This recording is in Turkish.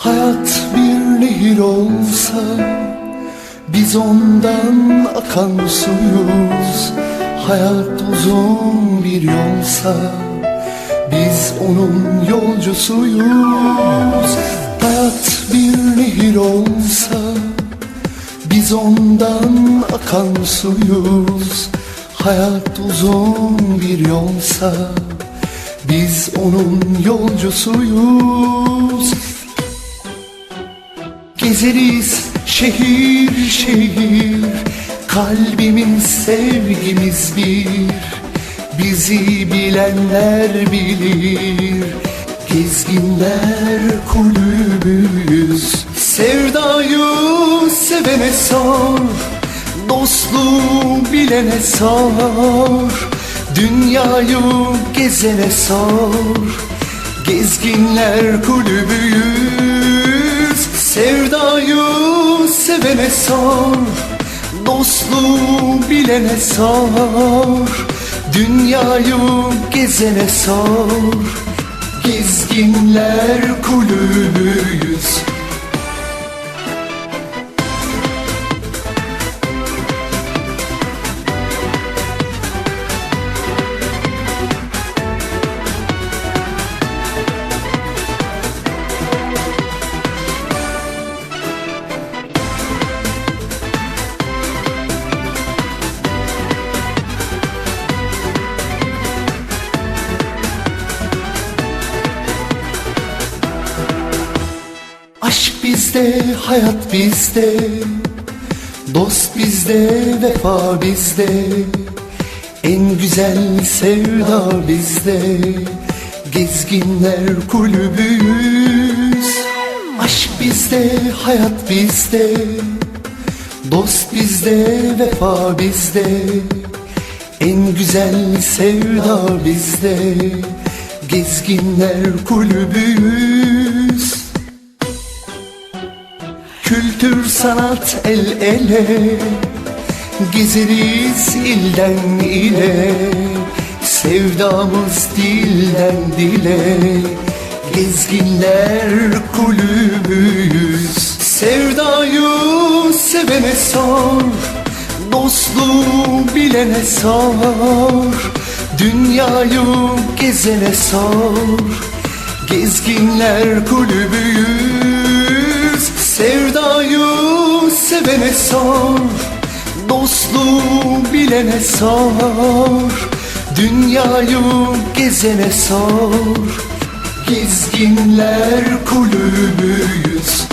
Hayat bir nehir olsa Biz ondan akan suyuz. Hayat uzun bir yolsa Biz onun yolcusuyuz. Hayat bir nehir olsa Biz ondan akan suyuz. Hayat uzun bir yolsa Biz onun yolcusuyuz Gezeriz şehir şehir. Kalbimiz sevgimiz bir Bizi bilenler bilir. Gezginler kulübüyüz Sevdayı sevene sor Dostluğu bilene sor. Dünyayı gezene sor Gezginler kulübüyüz Sevdayı sevene sor Dostluğu bilene sor Dünyayı gezene sor Gezginler kulübüyüz bizde, hayat bizde. Dost bizde, vefa bizde. En güzel sevda bizde. Gezginler kulübüyüz Aşk bizde, hayat bizde. Dost bizde, vefa bizde. En güzel sevda bizde. Gezginler kulübüyüz Kültür sanat el ele Gezeriz ilden ile Sevdamız dilden dile Gezginler kulübüyüz. Sevdayı sevene sor Dostluğu bilene sor Dünyayı gezene sor Gezginler kulübüyüz Sevdayı sevene sor Dostluğu bilene sor Dünyayı gezene sor. Gezginler kulübüyüz